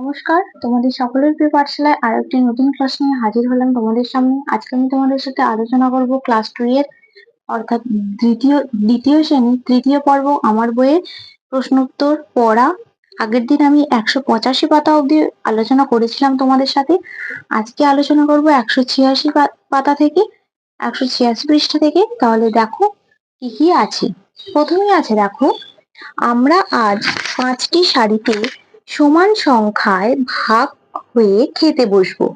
নমস্কার। তোমাদের সকলের প্রিয় পাঠশালায় আর একটি নতুন ক্লাস নিয়ে হাজির হলাম তোমাদের সামনে। আজকে আমি তোমাদের সাথে আলোচনা করব ক্লাস টু এর, অর্থাৎ দ্বিতীয় দ্বিতীয় শ্রেণি তৃতীয় পর্ব আমার বইয়ের প্রশ্নোত্তর পড়া। আগের দিন আমি একশো পঁচাশি পাতা অবধি আলোচনা করেছিলাম তোমাদের সাথে। আজকে আলোচনা করব একশো ছিয়াশি পাতা থেকে, একশো ছিয়াশি পৃষ্ঠা থেকে। তাহলে দেখো কি কি আছে। প্রথমেই আছে দেখো, আমরা আজ পাঁচটি শাড়িতে সমান সংখ্যায় ভাগ হয়ে খেতে বসবো।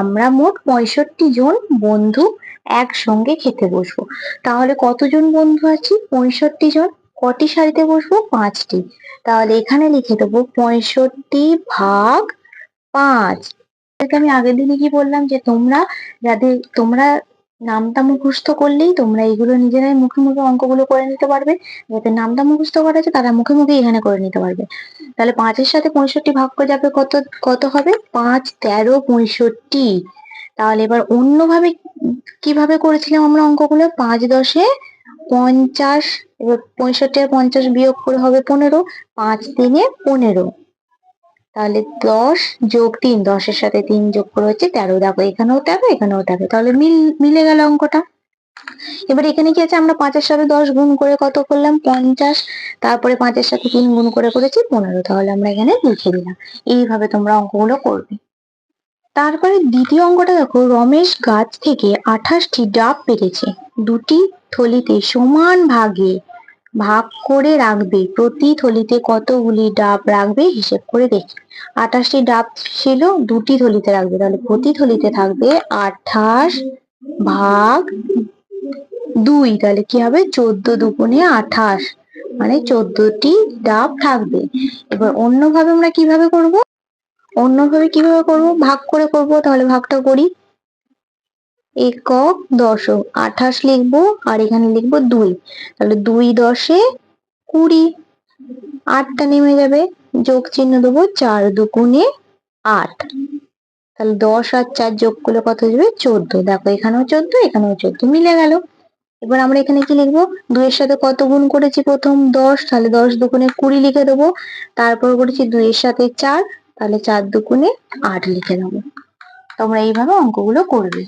আমরা মোট পঁয়ষট্টি জন বন্ধু একসঙ্গে খেতে বসবো। তাহলে কতজন বন্ধু আছি? পঁয়ষট্টি জন। কটি শাড়িতে বসবো? পাঁচটি। তাহলে এখানে লিখে দেবো পঁয়ষট্টি ভাগ পাঁচ। আমি আগের দিনে কি বললাম? যে তোমরা যাদের, তোমরা নামটা মুখস্থ করলেই তোমরা এগুলো নিজেরাই মুখে মুখে অঙ্কগুলো করে নিতে পারবে। যাদের নামটা মুখস্থ করা আছে, তারা মুখে মুখে এখানে করে নিতে পারবে। তাহলে পাঁচের সাথে পঁয়ষট্টি ভাগ করে যাবে কত কত হবে? পাঁচ, তেরো, পঁয়ষট্টি। তাহলে এবার অন্যভাবে কীভাবে করেছিলাম আমরা অঙ্কগুলো? পাঁচ দশে পঞ্চাশ, এবার পঁয়ষট্টি আর পঞ্চাশ বিয়োগ করে হবে পনেরো, পাঁচ দিনে পনেরো। তাহলে দশ যোগ তিন, দশের সাথে তিন যোগ করে হচ্ছে তেরো। দেখো, এখানেও তেরো এখানেও তেরো। তাহলে মিল, মিলে গেল অঙ্কটা। এবার এখানে কি আছে? আমরা পাঁচের সাথে দশ গুণ করে কত করলাম? পঞ্চাশ। তারপরে পাঁচের সাথে তিন গুণ করে করেছি পনেরো। তাহলে আমরা এখানে লিখে দিলাম। এইভাবে তোমরা অঙ্কগুলো করবে। তারপরে দ্বিতীয় অঙ্কটা দেখো, রমেশ গাছ থেকে আঠাশটি ডাব পেরেছে। দুটি থলিতে সমান ভাগে ভাগ করে রাখবে। প্রতি থলিতে কতগুলি ডাব রাখবে হিসেব করে দেখি। আঠাশটি ডাব ছিল, দুটি থলিতে রাখবে। তাহলে প্রতি থলিতে থাকবে আঠাশ ভাগ দুই। তাহলে কি হবে? চোদ্দ দুগুণে আঠাশ। মানে চোদ্দটি ডাব থাকবে। এবার অন্যভাবে আমরা কীভাবে করব? অন্যভাবে কীভাবে করব? ভাগ করে করব। তাহলে ভাগটা করি। একক দশক। আঠাশ লিখব আর এখানে লিখব দুই। তাহলে দুই দশে কুড়ি। আটটা নেমে যাবে। যোগ চিহ্ন দেবো চার দুগুণে আট। তাহলে দশ আর চার যোগ করলে কত যাবে? চোদ্দ। দেখো এখানেও চোদ্দ এখানেও চোদ্দ। মিলে গেল। এবার আমরা এখানে কি লিখব? দুইয়ের সাথে কত গুণ করেছি প্রথম দশ? তাহলে দশ দুগুণে কুড়ি লিখে দেবো। তারপর করেছি দুইয়ের সাথে চার। তাহলে চার দুগুণে আট লিখে দেবো। তোমরা এইভাবে অঙ্কগুলো করবে।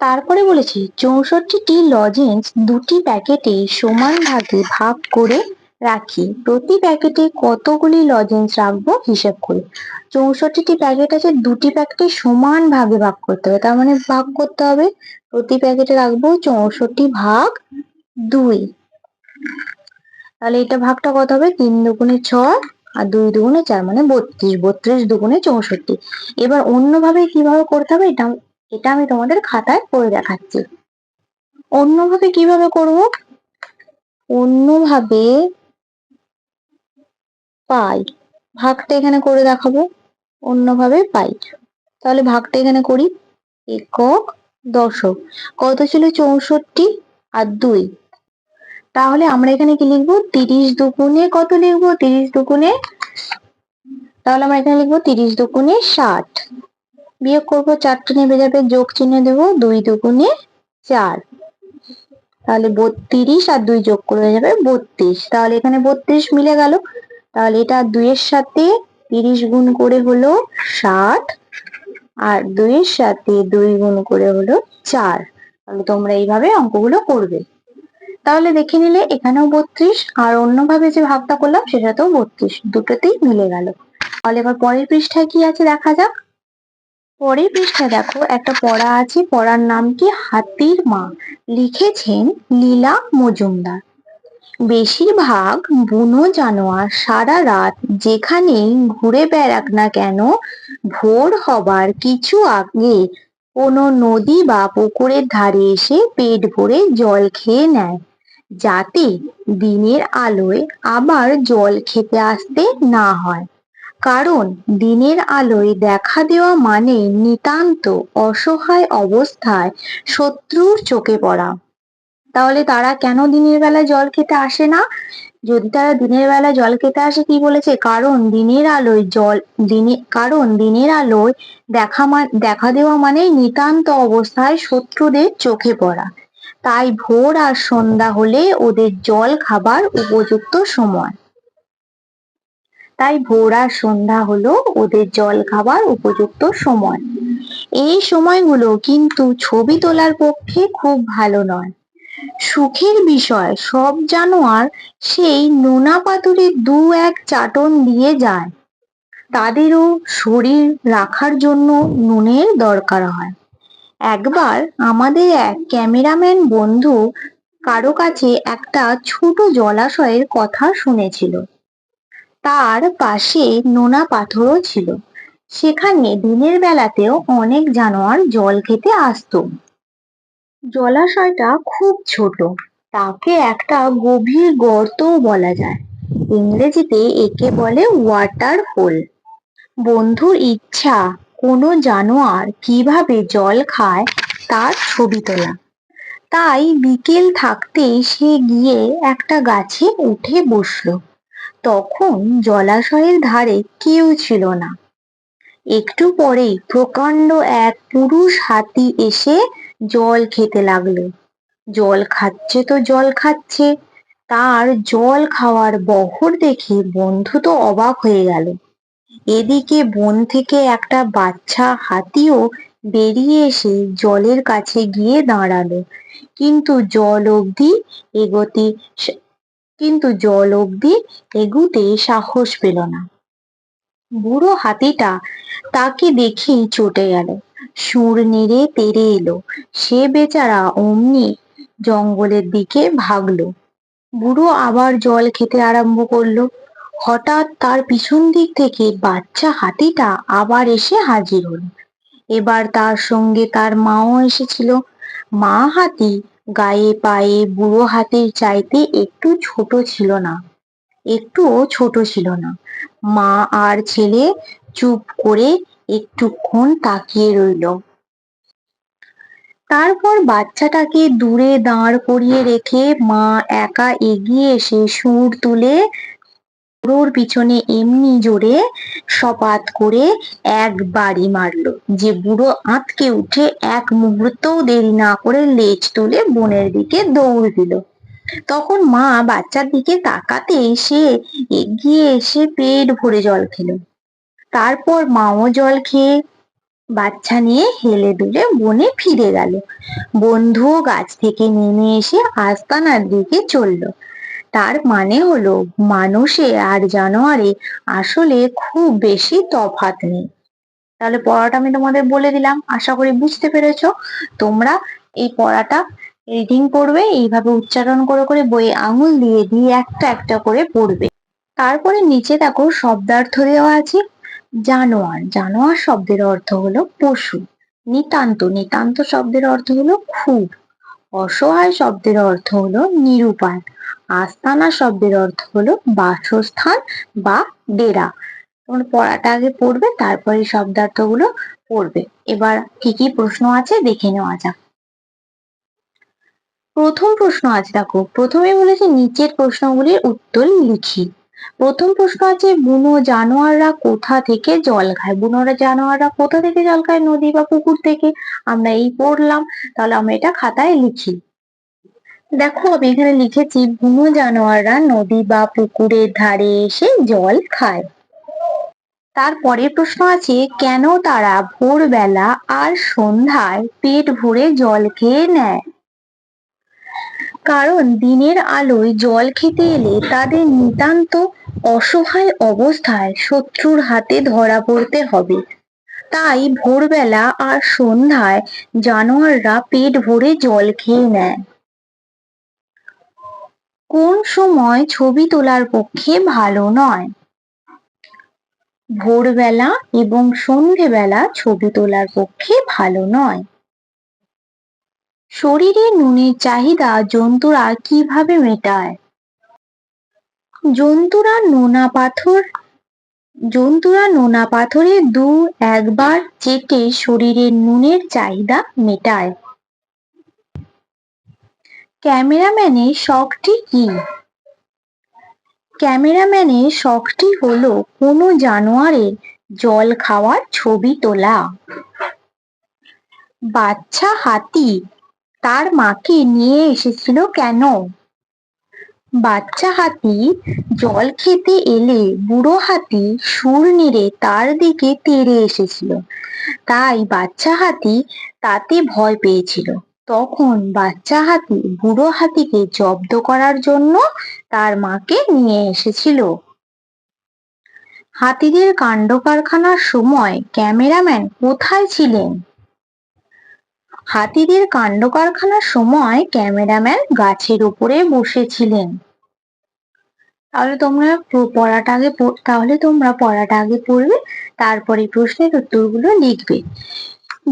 তারপরে বলেছি, চৌষট্টিটি লজেন্স দুটি প্যাকেটে সমান ভাগে ভাগ করে রাখি। প্রতি প্যাকেটে কতগুলি লজেন্স রাখব হিসেব করে। চৌষট্টিটি প্যাকেট আছে, দুটি প্যাকেটে সমান ভাগে ভাগ করতে হবে। তার মানে ভাগ করতে হবে। প্রতি প্যাকেটে রাখব চৌষট্টি ভাগ দুই। তাহলে এটা ভাগটা কত হবে? তিন দুগুণে ছয় আর দুই দুগুণে চার মানে বত্রিশ। বত্রিশ দুগুণে চৌষট্টি। এবার অন্যভাবে কীভাবে করতে হবে? এটা এটা আমি তোমাদের খাতায় করে দেখাচ্ছি। অন্যভাবে কীভাবে করব? অন্যভাবে পাই। ভাগটা এখানে করে দেখাবো। অন্যভাবে পাই। তাহলে ভাগটা এখানে করি। একক দশক। কত ছিল? চৌষট্টি আর দুই। তাহলে আমরা এখানে কি লিখব? তিরিশ দুগুণে কত লিখব? তিরিশ দুগুণে তাহলে আমরা এখানে লিখব তিরিশ দুগুণে ষাট। বিয়োগ করব চারটে নেমে যাবে যোগ চিহ্ন দেবো দুই দুগুণে চার। তাহলে বত্রিশ আর দুই যোগ করে যাবে বত্রিশ। তাহলে এখানে বত্রিশ মিলে গেল। তাহলে এটা দুইয়ের সাথে তিরিশ গুণ করে হলো ষাট আর দুইয়ের সাথে দুই গুণ করে হলো চার। তাহলে তোমরা এইভাবে অঙ্কগুলো করবে। তাহলে দেখে নিলে এখানেও বত্রিশ আর অন্যভাবে যে ভাগটা করলাম সেটাতেও বত্রিশ। দুটোতেই মিলে গেল। তাহলে এবার পরের পৃষ্ঠায় কি আছে দেখা যাক। পরের পৃষ্ঠায় দেখো, একটা পড়া আছে, পড়ার নাম কি? হাতির মা। লিখেছেন লীলা মজুমদার। বেশিরভাগ বুনো জানোয়ার সারা রাত যেখানেই ঘুরে বেড়াক না কেন, ভোর হবার কিছু আগে কোনো নদী বা পুকুরের ধারে এসে পেট ভরে জল খেয়ে নেয়, যাতে দিনের আলোয় আবার জল খেতে আসতে না হয়। কারণ দিনের আলোয় দেখা দেওয়া মানে নিতান্ত অসহায় অবস্থায় শত্রুর চোখে পড়া। তাহলে তারা কেন দিনের বেলা জল খেতে আসে না? যদি তারা দিনের বেলা জল খেতে আসে, কি বলেছে? কারণ দিনের আলোয় জল, দিনে, কারণ দিনের আলোয় দেখা দেখা দেওয়া মানে নিতান্ত অবস্থায় শত্রুদের চোখে পড়া। তাই ভোর আর সন্ধ্যা হলে ওদের জল খাবার উপযুক্ত সময়। তাই ভোর আর সন্ধ্যা হলো ওদের জল খাবার উপযুক্ত সময়। এই সময়গুলো কিন্তু ছবি তোলার পক্ষে খুব ভালো নয়। সুখের বিষয়, সব জানোয়ার সেই নোনা পাথরে দু এক চাটন দিয়ে যায়। তাদেরও শরীর রাখার জন্য নুনের দরকার হয়। একবার আমাদের এক ক্যামেরাম্যান বন্ধু কারও কাছে একটা ছোট জলাশয়ের কথা শুনেছিল। তার পাশে নোনা পাথরও ছিল। সেখানে দিনের বেলাতেও অনেক জানোয়ার জল খেতে আসতো। জলাশয়টা খুব ছোট, তাকে একটা গভীর গর্তও বলা যায়। ইংরেজিতে একে বলে ওয়াটার হোল বন্ধুর ইচ্ছা, কোনো জানোয়ার কীভাবে জল খায় তার ছবি তোলা। তাই বিকেল থাকতেই সে গিয়ে একটা গাছে উঠে বসল। তখন জলাশয়ের ধারে কেউ ছিল না। একটু পরেই প্রকাণ্ড এক পুরুষ হাতি এসে জল খেতে লাগল। জল খাচ্ছে তো জল খাচ্ছে। তার জল খাওয়ার বহর দেখে বন্ধু তো অবাক হয়ে গেল। এদিকে বন থেকে একটা বাচ্চা হাতিও বেরিয়ে এসে জলের কাছে গিয়ে দাঁড়াল। কিন্তু জল অবধি এগোতে কিন্তু জল অবধি এগুতে সাহস পেল না। বুড়ো হাতিটা তাকে দেখেই চটে গেল। সুর নেড়ে তেড়ে এলো। সে বেচারা অমনি জঙ্গলের দিকে ভাগলো। বুড়ো আবার জল খেতে আরম্ভ করল। হঠাৎ তার পিছন দিক থেকে বাচ্চা হাতিটা আবার এসে হাজির হল। এবার তার সঙ্গে তার মাও এসেছিল। মা হাতি গায়ে পায়ে বুড়ো হাতির চাইতে একটু ছোট ছিল না। একটুও ছোট ছিল না। মা আর ছেলে চুপ করে একটুক্ষণ তাকিয়ে রইল। তারপর বাচ্চাটাকে দূরে দাঁড় করিয়ে রেখে মা একা এগিয়ে এসে সুর তুলে বুড়োর পিছনে এমনি জোরে সপাত করে এক বাড়ি মারলো, যে বুড়ো আঁতকে উঠে এক মুহূর্তও দেরি না করে লেজ তুলে বনের দিকে দৌড় দিল। তখন মা বাচ্চার দিকে তাকাতে সে এগিয়ে এসে পেট ভরে জল খেলো। তারপর মাও জল খেয়ে বাচ্চা নিয়ে হেলে দুলে বনে ফিরে গেল। বন্ধুও গাছ থেকে নেমে এসে আস্তানার দিকে চলল। তার মানে হলো, মানুষে আর জানোয়ারে আসলে খুব বেশি তফাৎ নেই। তাহলে পড়াটা আমি তোমাদের বলে দিলাম, আশা করি বুঝতে পেরেছ। তোমরা এই পড়াটা রিডিং পড়বে, এইভাবে উচ্চারণ করে করে বইয়ে আঙুল দিয়ে দিয়ে একটা একটা করে পড়বে। তারপরে নিচে দেখো শব্দার্থ দেওয়া আছে, জানোয়ার। জানোয়ার শব্দের অর্থ হলো পশু। নিতান্ত। নিতান্ত শব্দের অর্থ হলো খুব অসহায় শব্দের অর্থ হলো নিরুপায়। আস্তানা শব্দের অর্থ হলো বাসস্থান বা ডেরা। তোমরা পড়াটা আগে পড়বে, তারপরে শব্দার্থগুলো পড়বে। এবার কি কি প্রশ্ন আছে দেখে নেওয়া যাক। প্রথম প্রশ্ন আছে, দেখো। প্রথমে বলেছে নিচের প্রশ্নগুলির উত্তর লিখি। প্রথম প্রশ্ন আছে, বুনো জানোয়াররা কোথা থেকে জল খায়? বুনোরা জানোয়াররা কোথা থেকে জল খায়? নদী বা পুকুর থেকে? আমরা এই পড়লাম, তাহলে আমরা এটা খাতায় লিখি। দেখো, আমি এখানে লিখেছি, বুনো জানোয়াররা নদী বা পুকুরের ধারে এসে জল খায়। তারপরের প্রশ্ন আছে, কেন তারা ভোরবেলা আর সন্ধ্যায় পেট ভরে জল খেয়ে নেয়? কারণ দিনের আলোয় জল খেতে এলে তাদের নিতান্ত অসহায় অবস্থায় শত্রুর হাতে ধরা পড়তে হবে। তাই ভোরবেলা আর সন্ধ্যায় জানোয়াররা পেট ভরে জল খেয়ে নেয়। কোন সময় ছবি তোলার পক্ষে ভালো নয়? ভোরবেলা এবং সন্ধেবেলা ছবি তোলার পক্ষে ভালো নয়। শরীরে নুনের চাহিদা জন্তুরা কীভাবে মেটায়? জন্তুরা নোনা পাথর, জন্তুরা নোনা পাথরে দু একবার চেটে শরীরের নুনের চাহিদা মেটায়। ক্যামেরাম্যানের শখটি কি? ক্যামেরাম্যানের শখটি হলো কোনো জানোয়ারের জল খাওয়ার ছবি তোলা। বাচ্চা হাতি তার মাকে নিয়ে এসেছিল কেন? বাচ্চা হাতি জল খেতে এলে বুড়ো হাতি সুর নেড়ে তার দিকে তেড়ে এসেছিল। তাই বাচ্চা হাতি তাতে ভয় পেয়েছিল। তখন বাচ্চা হাতি বুড়ো হাতিকে জব্দ করার জন্য তার মাকে নিয়ে এসেছিল। হাতিদের কাণ্ড কারখানার সময় ক্যামেরাম্যান কোথায় ছিলেন? হাতিদের কাণ্ড কারখানার সময় ক্যামেরাম্যান গাছের উপরে বসেছিলেন। তাহলে তোমরা পড়াটা আগে তাহলে তোমরা পড়াটা আগে পড়বে, তারপরে প্রশ্নের উত্তরগুলো লিখবে।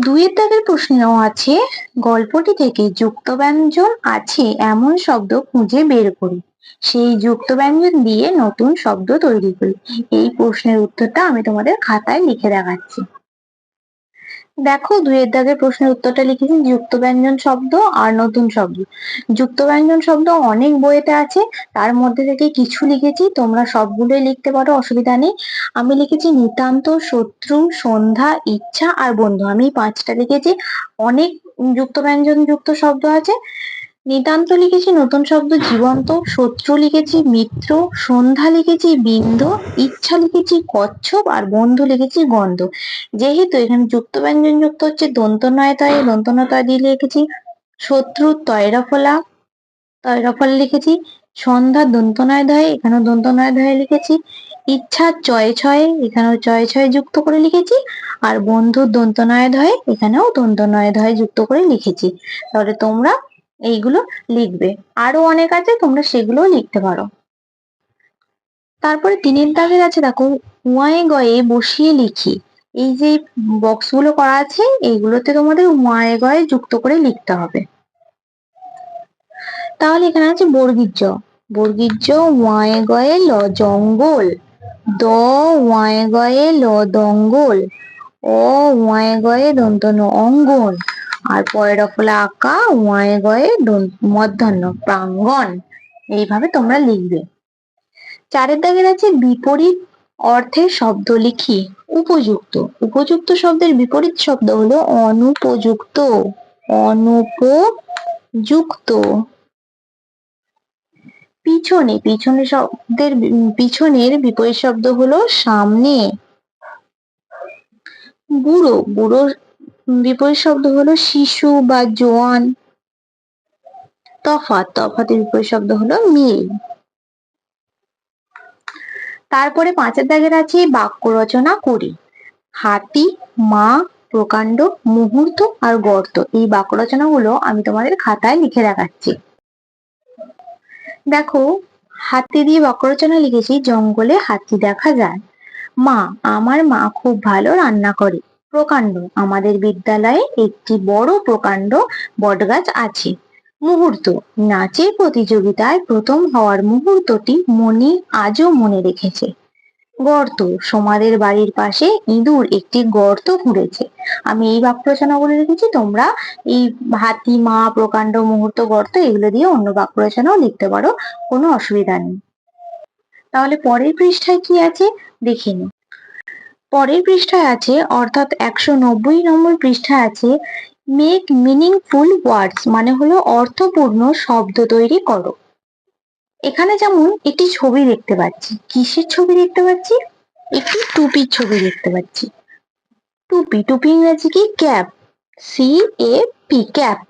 দুইয়ের দাগের প্রশ্ন আছে, গল্পটি থেকে যুক্ত ব্যঞ্জন আছে এমন শব্দ খুঁজে বের করি। সেই যুক্ত ব্যঞ্জন দিয়ে নতুন শব্দ তৈরি করি। এই প্রশ্নের উত্তরটা আমি তোমাদের খাতায় লিখে দেখাচ্ছি। দেখো, দুইয়ের দাগের প্রশ্নের উত্তরটা লিখেছেন যুক্ত ব্যঞ্জন শব্দ আর নতুন শব্দ। যুক্ত ব্যঞ্জন শব্দ অনেক বইয়েতে আছে, তার মধ্যে থেকে কিছু লিখেছি, তোমরা সবগুলোই লিখতে পারো, অসুবিধা নেই। আমি লিখেছি নিতান্ত শত্রু, সন্ধ্যা, ইচ্ছা আর বন্ধু। আমি পাঁচটা লিখেছি। অনেক যুক্ত ব্যঞ্জন যুক্ত শব্দ আছে। নিতান্ত লিখেছি নতুন শব্দ জীবন্ত, শত্রু লিখেছি মিত্র, সন্ধ্যা লিখেছি বিন্দু, ইচ্ছা লিখেছি কচ্ছপ আর বন্ধু লিখেছি গন্ধ। যেহেতু এখানে যুক্ত ব্যঞ্জন যুক্ত হচ্ছে দন্ত নয় তয় দন্ত নয় দিয়ে লিখেছি, শত্রু তৈরফলা তৈরফলা লিখেছি, সন্ধ্যা দন্ত নয় ধয়ে এখানেও দন্ত নয় ধয়ে লিখেছি, ইচ্ছা চয় ছয় এখানেও চয় ছয় যুক্ত করে লিখেছি, আর বন্ধু দন্ত নয় ধয়ে এখানেও দন্ত নয় ধয়ে যুক্ত করে লিখেছি। তাহলে তোমরা এইগুলো লিখবে। আরও অনেক আছে, তোমরা সেগুলো লিখতে পারো। তারপরে তিনের দাগের আছে, দেখো, উয়ায়ে গয়ে বসিয়ে লিখি। এই যে বক্সগুলো করা আছে, এইগুলোতে তোমাদের উয়ায়ে গয়ে যুক্ত করে লিখতে হবে। তাহলে এখানে আছে বর্গীর্য। বর্গীর্য ওয়ায়ে গয়ে ল জঙ্গল। দ ওয়ায়ে গয়ে ল দঙ্গল। ও ওয়ায়ে গয়ে দন্তন অঙ্গন। আর পরের ফলে আঁকা ওয়ায়ে গয়ে মধ্যাহ্ন প্রাঙ্গন এইভাবে তোমরা লিখবে। চারের দাগের আছে বিপরীত অর্থের শব্দ লিখি। উপযুক্ত। উপযুক্ত শব্দের বিপরীত শব্দ হলো অনুপযুক্ত। অনুপযুক্ত। পিছনে পিছনে শব্দের পিছনের বিপরীত শব্দ হলো সামনে। বুড়ো বুড়ো বিপরীত শব্দ হলো শিশু বা জোয়ান। তফাৎ, তফাতের বিপরীত শব্দ হলো মিল তারপরে পাঁচের দাগের আছে বাক্য রচনা করি। হাতি, মা, প্রকাণ্ড, মুহূর্ত আর গর্ত। এই বাক্য রচনাগুলো আমি তোমাদের খাতায় লিখে দেখাচ্ছি। দেখো, হাতি দিয়ে বাক্য রচনা লিখেছি, জঙ্গলে হাতি দেখা যায়। মা, আমার মা খুব ভালো রান্না করে। প্রকাণ্ড। আমাদের বিদ্যালয়ে একটি বড় প্রকাণ্ড বটগাছ আছে। মুহূর্ত। নাচের প্রতিযোগিতায় প্রথম হওয়ার মুহূর্তটি মনি আজও মনে রেখেছে। গর্ত। সোমাদের বাড়ির পাশে ইঁদুর একটি গর্ত ঘুরেছে। আমি এই বাক্য রচনা বলে রেখেছি, তোমরা এই হাতি, মা, প্রকাণ্ড, মুহূর্ত, গর্ত, এগুলো দিয়ে অন্য বাক্য রচনাও লিখতে পারো, কোনো অসুবিধা নেই। তাহলে পরের পৃষ্ঠায় কি আছে? দেখে নি পরের পৃষ্ঠায় আছে, অর্থাৎ একশো নব্বই নম্বর পৃষ্ঠায় আছে মেক মিনিংফুল ওয়ার্ডস মানে হলো অর্থপূর্ণ শব্দ তৈরি করো। এখানে যেমন একটি ছবি দেখতে পাচ্ছি, কিসের ছবি দেখতে পাচ্ছি? একটি টুপির ছবি দেখতে পাচ্ছি। টুপি টুপি ইংরেজি কি? Cap C A P cap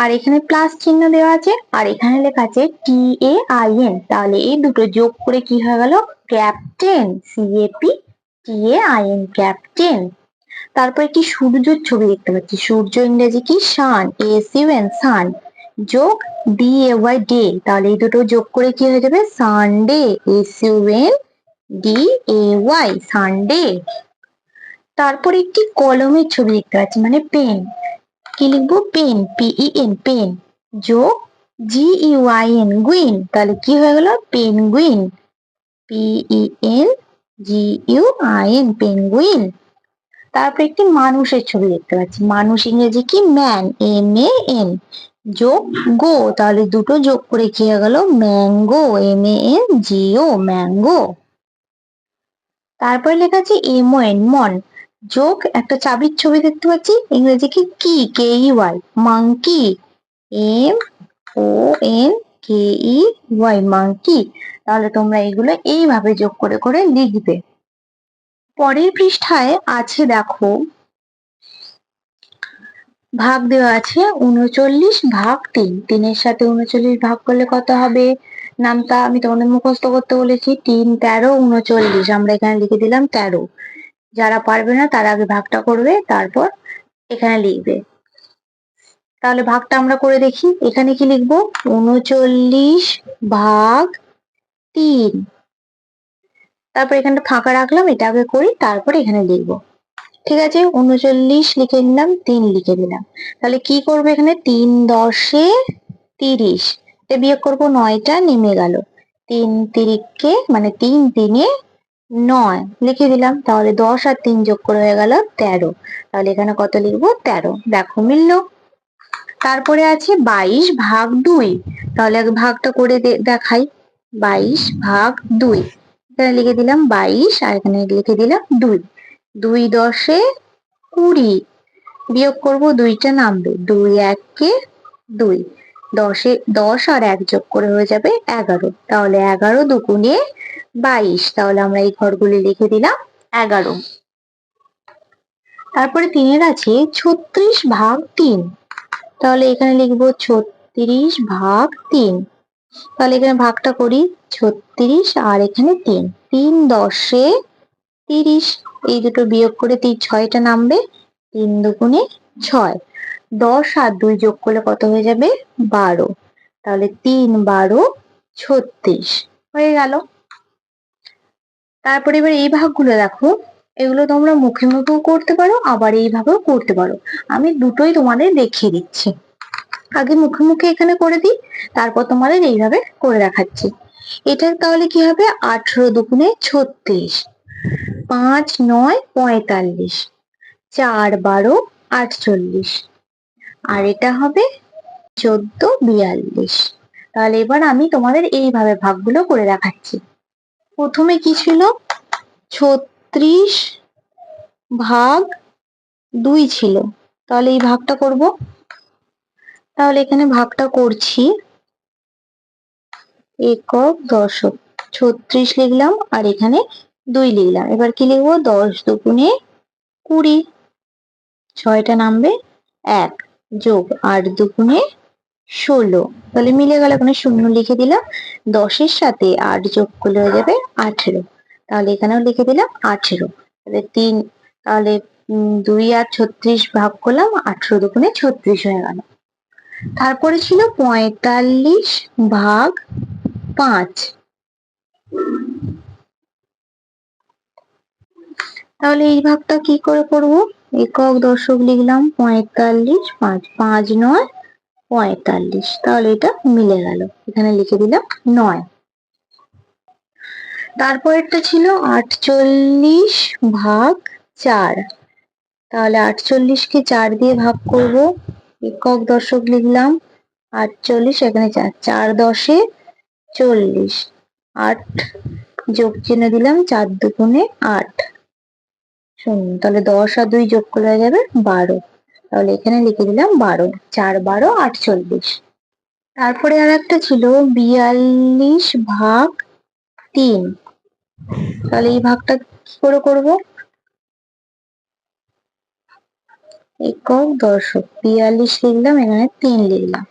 আর এখানে প্লাস চিহ্ন দেওয়া আছে, আর এখানে লেখা আছে টি এ আই এন তাহলে এই দুটো যোগ করে কি হয়ে গেল? Captain C A P A I N captain তারপর একটি সূর্যের ছবি দেখতে পাচ্ছি? সূর্য ইংরেজি কি? Sun S U N sun যোগ ডি এ ওয়াই ডে তাহলে এই দুটো যোগ করে কি হয়ে যাবে? Sunday S U N D A Y Sunday তারপর একটি কলমের ছবি দেখতে পাচ্ছি মানে পেন কি লিখব? পেন পিই এন পেন যোগ G U I N guin তাহলে কি হয়ে গেল? Penguin P E N G U I N penguin তারপর একটি মানুষের ছবি দেখতে পাচ্ছি। মানুষ ইংরেজি কি? ম্যান এম এ এন যোগ গো, তাহলে দুটো যোগ করে কি হয়ে গেল? Mango M A N G O mango তারপরে লেখা আছে এম ও এন মন যোগ, একটা চাবির ছবি দেখতে পাচ্ছি। ইংরেজি কি? Key K E Y monkey M O N K E Y monkey তাহলে তোমরা এগুলো এইভাবে যোগ করে করে লিখবে। পরের পৃষ্ঠায় আছে দেখো, ভাগ দেওয়া আছে উনচল্লিশ ভাগ তিন। তিনের সাথে উনচল্লিশ ভাগ করলে কত হবে? নামটা আমি তোমাদের মুখস্থ করতে বলেছি, তিন, তেরো, উনচল্লিশ। আমরা এখানে লিখে দিলাম তেরো। যারা পারবে না, তারা আগে ভাগটা করবে, তারপর এখানে লিখবে। তাহলে ভাগটা আমরা করে দেখি। এখানে কি লিখব? উনচল্লিশ ভাগ তিন। তারপর এখানটা ফাঁকা রাখলাম, এটা আগে করি, তারপর এখানে লিখব। ঠিক আছে, উনচল্লিশ লিখে নিলাম, তিন লিখে দিলাম। তাহলে কি করব এখানে? তিন দশে তিরিশ। বিয়োগ করব নয়টা, নেমে গেল। তিন তিরিককে মানে তিন তিনে নয়, লিখে দিলাম। তাহলে দশ আর তিন যোগ করে হয়ে গেল তেরো। তাহলে এখানে কত লিখব? তেরো। দেখো, মিললো। তারপরে আছে বাইশ ভাগ দুই। তাহলে আগে ভাগটা করে দেখাই। বাইশ ভাগ দুই। এখানে লিখে দিলাম বাইশ, আর এখানে লিখে দিলাম দুই। দুই দশে কুড়ি। বিয়োগ করব দুইটা নামবে। দুই এককে দুই। দশে দশ আর এক যোগ করে হয়ে যাবে এগারো। তাহলে এগারো দুগুণে বাইশ। তাহলে আমরা এই ঘরগুলি লিখে দিলাম এগারো। তারপরে তিনের আছে ছত্রিশ ভাগ তিন। তাহলে এখানে লিখব ছত্রিশ ভাগ তিন। তাহলে এখানে ভাগটা করি ছত্রিশ আর এখানে তিন। তিন দশে তিরিশ, এই দুটো বিয়োগ করে তিন, ছয়টা নামবে তিন দুগুণে ছয়। দশ আর দুই যোগ করলে কত হয়ে যাবে? বারো। তাহলে তিন বারো ছত্রিশ। হয়ে গেল। তারপরে এবার এই ভাগগুলো দেখো। এগুলো তোমরা মুখে মুখেও করতে পারো, আবার এইভাবেও করতে পারো। আমি দুটোই তোমাদের দেখিয়ে দিচ্ছি। আগে মুখে মুখে এখানে করে দিই, তারপর তোমাদের এইভাবে করে দেখাচ্ছি। এটা তাহলে কি হবে? আঠেরো দুগুণে ছত্রিশ। পাঁচ নয় পঁয়তাল্লিশ। চার বারো আটচল্লিশ। আর এটা হবে চোদ্দ বিয়াল্লিশ। তাহলে এবার আমি তোমাদের এইভাবে ভাগগুলো করে দেখাচ্ছি। প্রথমে কি ছিল? ছত্রিশ ভাগ দুই ছিল। তাহলে এই ভাগটা করব। তাহলে এখানে ভাগটা করছি। একক দশক। ছত্রিশ লিখলাম আর এখানে দুই লিখলাম। এবার কি লিখব? দশ দুগুণে কুড়ি। ছয়টা নামবে? এক যোগ আট দুগুণে ষোলো। তাহলে মিলে গেল, এখানে শূন্য লিখে দিলাম। দশের সাথে আট যোগ করলে হয়ে যাবে আঠেরো। তাহলে এখানেও লিখে দিলাম আঠেরো। তাহলে তিন, তাহলে দুই আর ছত্রিশ ভাগ করলাম, আঠেরো দুগুণে ছত্রিশ হয়ে গেল। তারপরে ছিল পঁয়তাল্লিশ ভাগ পাঁচ। তাহলে এই ভাগটা কি করে করব? একক দশক লিখলাম পঁয়তাল্লিশ পাঁচ পাঁচ নয়, পঁয়তাল্লিশ। তাহলে এটা মিলে গেল। এখানে লিখে দিলাম নয়। তারপরেরটা ছিল আটচল্লিশ ভাগ চার। তাহলে আটচল্লিশকে চার দিয়ে ভাগ করব। একক দশক লিখলাম, আটচল্লিশ, এখানে চার চার দশে চল্লিশ। আট যোগ চিহ্ন দিলাম, চার দুগুণে আট। শূন্য, তাহলে দশ আর দুই যোগ করলে হয়ে যাবে বারো। তাহলে এখানে লিখে দিলাম বারো, চার, বারো, আটচল্লিশ। তারপরে আর একটা ছিল বিয়াল্লিশ ভাগ তিন। তাহলে এই ভাগটা কি করে করব? একক দশক, বিয়াল্লিশ লিখলাম, এখানে তিন লিখলাম।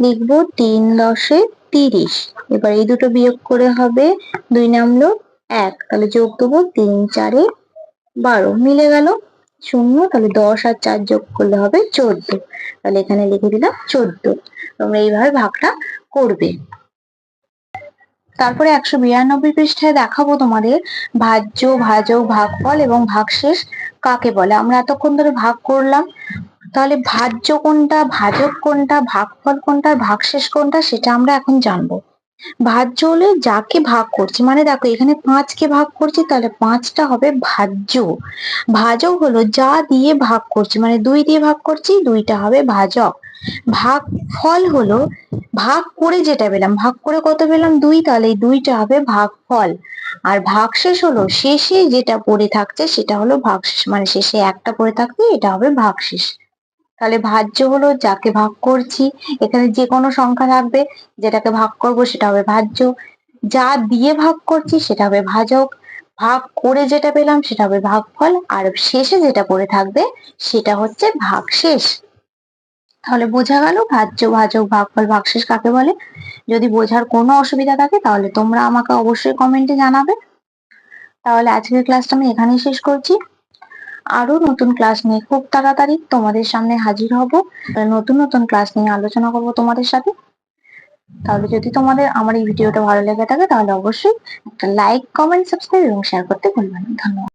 লিখব তিন দশে তিরিশ। এবার এই দুটো বিয়োগ করে হবে, দুই নামলো এক। তাহলে যোগ দেবো তিন চারে বারো। মিলে গেল শূন্য, তাহলে দশ আর চার যোগ করলে হবে চোদ্দ। তাহলে এখানে লিখে দিলাম চোদ্দ। তোমরা এইভাবে ভাগটা করবে। তারপরে একশো বিরানব্বই পৃষ্ঠায় দেখাবো তোমাদের ভাজ্য ভাজক ভাগফল এবং ভাগশেষ কাকে বলে? আমরা এতক্ষণ ধরে ভাগ করলাম। তাহলে ভাজ্য কোনটা, ভাজক কোনটা, ভাগফল কোনটা, ভাগশেষ কোনটা সেটা আমরা এখন জানব। ভাজ্য হলে যাকে ভাগ করছি মানে দেখো এখানে পাঁচকে ভাগ করছি, তাহলে পাঁচটা হবে ভাজ্য। ভাজক হলো যা দিয়ে ভাগ করছি মানে দুই দিয়ে ভাগ করছি, দুইটা হবে ভাজক। ভাগ ফল হলো ভাগ করে যেটা পেলাম, ভাগ করে কত পেলাম? দুই, তাহলে দুইটা হবে ভাগ ফল। আর ভাগশেষ হলো, শেষে যেটা পড়ে থাকছে সেটা হলো ভাগশেষ মানে শেষে একটা পড়ে থাকবে এটা হবে ভাগশেষ তাহলে ভাজ্য হলো যাকে ভাগ করছি, এখানে যে কোনো সংখ্যা থাকবে, যেটাকে ভাগ করব সেটা হবে ভাজ্য। যা দিয়ে ভাগ করছি সেটা হবে ভাজক। ভাগ করে যেটা পেলাম সেটা হবে ভাগফল। আর শেষে যেটা পড়ে থাকবে সেটা হচ্ছে ভাগশেষ। তাহলে বোঝা গেল ভাজ্য, ভাজক, ভাগফল, ভাগশেষ কাকে বলে? যদি বোঝার কোনো অসুবিধা থাকে তাহলে তোমরা আমাকে অবশ্যই কমেন্টে জানাবে। তাহলে আজকের ক্লাসটা আমি এখানেই শেষ করছি। আরও নতুন ক্লাস নিয়ে খুব তাড়াতাড়ি তোমাদের সামনে হাজির হব। নতুন নতুন ক্লাস নিয়ে আলোচনা করব তোমাদের সাথে। তাহলে যদি তোমাদের আমার এই ভিডিওটা ভালো লেগে থাকে, তাহলে অবশ্যই একটা লাইক কমেন্ট সাবস্ক্রাইব এবং শেয়ার করতে ভুলবেন না। ধন্যবাদ।